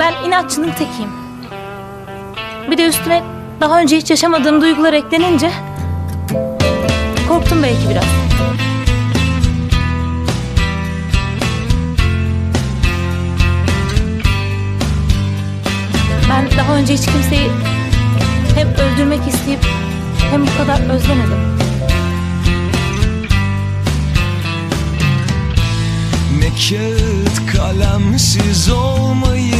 Ben inatçının tekiyim. Bir de üstüne daha önce hiç yaşamadığım duygular eklenince korktum belki biraz. Ben daha önce hiç kimseyi hem öldürmek isteyip hem bu kadar özlemedim. Ne kağıt kalemsiz olmayı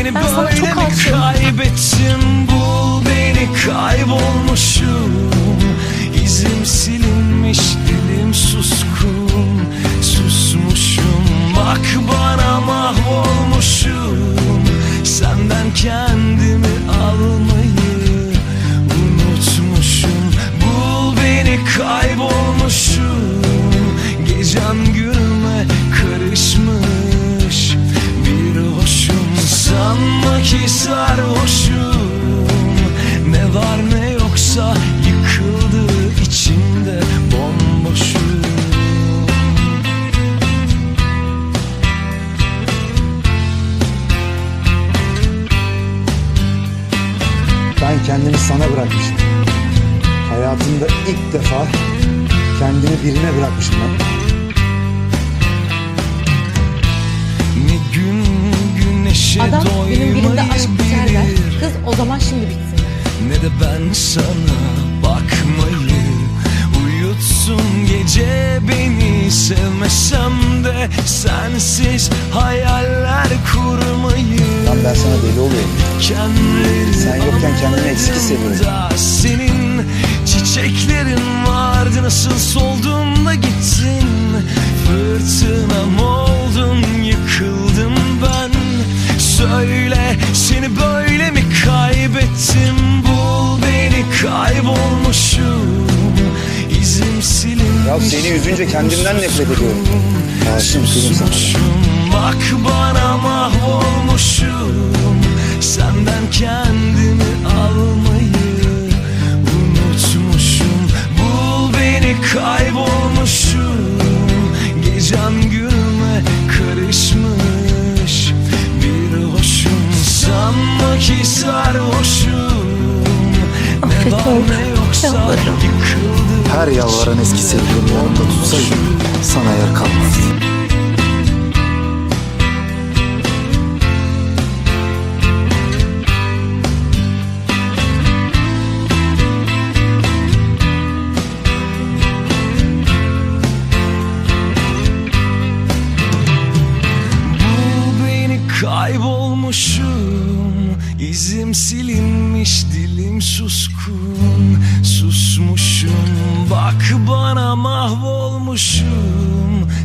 Seni Ben böyle mi kaybettim. Bul beni kaybolmuşum sarhoşum Ne var ne yoksa yıkıldı içimde bomboşum Ben kendimi sana bırakmışım. Hayatımda ilk defa kendimi birine bırakmışım ben. Şimdi bitsin. Ne de ben sana bakmayı Uyutsun gece beni Sevmesem de sensiz hayaller kurmayı Lan ben sana deli oluyorum. Sen yokken kendimi eksik hissediyorum. Senin çiçeklerin seni böyle mi kaybettim? Bul beni kaybolmuşum. İzim silinmiş. Ya seni üzünce kendimden nefret ediyorum. Aşığım kızım sana. Bak bana mahvolmuşum. Senden kendimi Yoksa yalvarırım. Her yalvaran eski sevgilim yanımda tutsaydı sana yer kalmazdı. Kaybolmuşum İzim silinmiş dilim suskun. Susmuşum bak bana mahvolmuşum.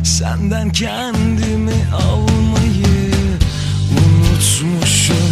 Senden kendimi almayı unutmuşum